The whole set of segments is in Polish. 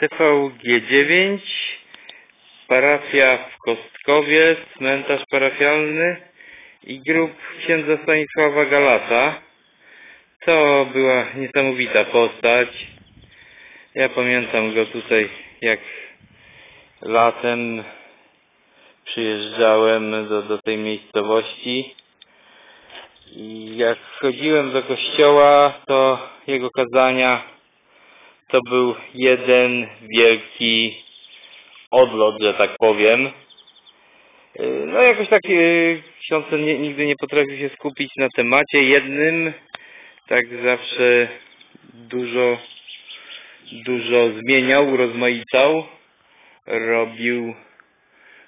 TVG9, parafia w Kostkowie, cmentarz parafialny i grób księdza Stanisława Galata. To była niesamowita postać. Ja pamiętam go tutaj, jak latem przyjeżdżałem do, do tej miejscowości i jak wchodziłem do kościoła, to jego kazania to był jeden wielki odlot, że tak powiem. Yy, No jakoś tak yy, ksiądz nigdy nie potrafił się skupić na temacie jednym. Tak zawsze dużo, dużo zmieniał, urozmaicał. Robił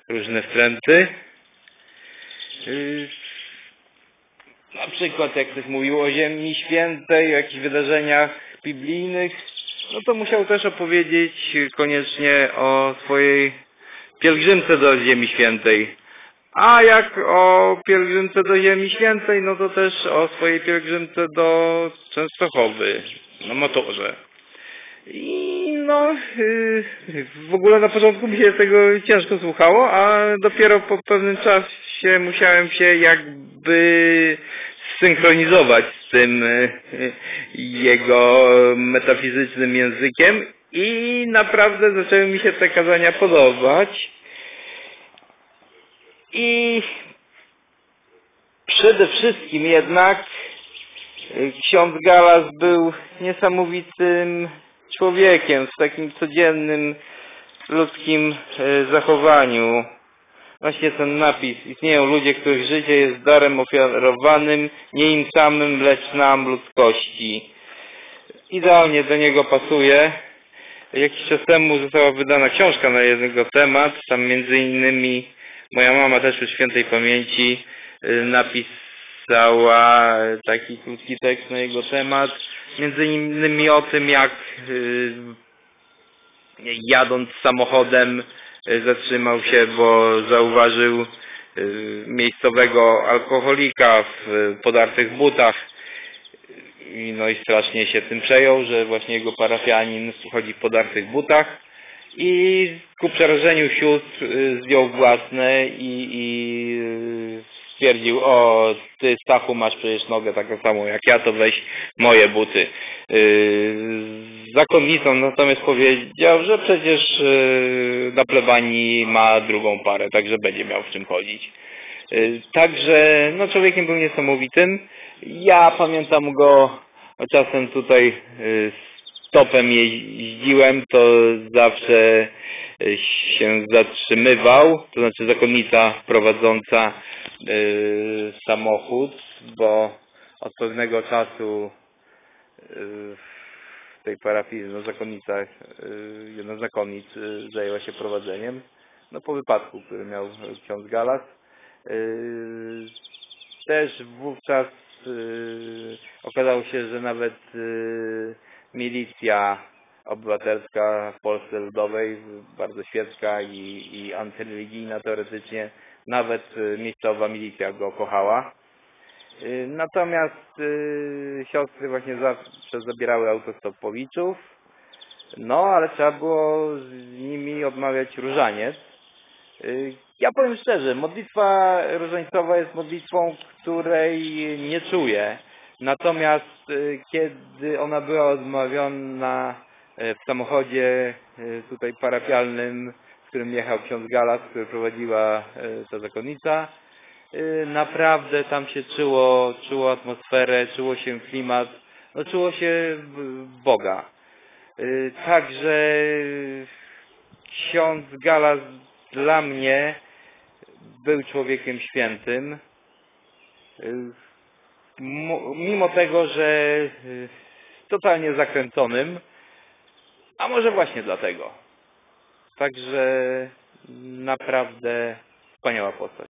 różne wtręty. Yy, Na przykład jak ktoś mówił o Ziemi Świętej, o jakichś wydarzeniach biblijnych, no to musiał też opowiedzieć koniecznie o swojej pielgrzymce do Ziemi Świętej. A jak o pielgrzymce do Ziemi Świętej, no to też o swojej pielgrzymce do Częstochowy na motorze. I no, yy, w ogóle na początku mi się tego ciężko słuchało, a dopiero po pewnym czasie musiałem się jakby synchronizować z tym yy, jego metafizycznym językiem i naprawdę zaczęły mi się te kazania podobać. I przede wszystkim jednak y, ksiądz Galas był niesamowitym człowiekiem w takim codziennym ludzkim y, zachowaniu. Właśnie ten napis. Istnieją ludzie, których życie jest darem ofiarowanym nie im samym, lecz nam ludzkości. Idealnie do niego pasuje. Jakiś czas temu została wydana książka na jego temat. Tam między innymi moja mama też już świętej pamięci y, napisała taki krótki tekst na jego temat. Między innymi o tym, jak y, jadąc samochodem zatrzymał się, bo zauważył y, miejscowego alkoholika w podartych butach. No i strasznie się tym przejął, że właśnie jego parafianin chodzi w podartych butach. I ku przerażeniu sióstr zdjął własne i, i stwierdził, o ty Stachu masz przecież nogę taką samą jak ja, to weź moje buty. Zakonnicą natomiast powiedział, że przecież yy, na plebanii ma drugą parę, także będzie miał w czym chodzić. Yy, Także no człowiekiem był niesamowitym. Ja pamiętam go czasem tutaj yy, stopem jeździłem, to zawsze y, się zatrzymywał, to znaczy zakonnica prowadząca y, samochód, bo od pewnego czasu y, tej parafii no, zakonnica, y, jedna z zakonnic y, zajęła się prowadzeniem, no po wypadku, który miał ksiądz Galas. Y, Też wówczas okazało się, że nawet milicja obywatelska w Polsce Ludowej, bardzo świecka i, i antyreligijna teoretycznie, nawet miejscowa milicja go kochała. Y, Natomiast y, siostry właśnie zawsze zabierały autostopowiczów, no ale trzeba było z nimi odmawiać różaniec. Y, Ja powiem szczerze, modlitwa różańcowa jest modlitwą, której nie czuję. Natomiast kiedy ona była odmawiana y, w samochodzie tutaj parafialnym, w którym jechał ksiądz Galas, który prowadziła ta zakonnica, naprawdę tam się czuło, czuło atmosferę, czuło się klimat, no czuło się Boga. Y, Także ksiądz Galas dla mnie był człowiekiem świętym. Y, Mimo tego, że y, totalnie zakręconym, a może właśnie dlatego. Także naprawdę wspaniała postać.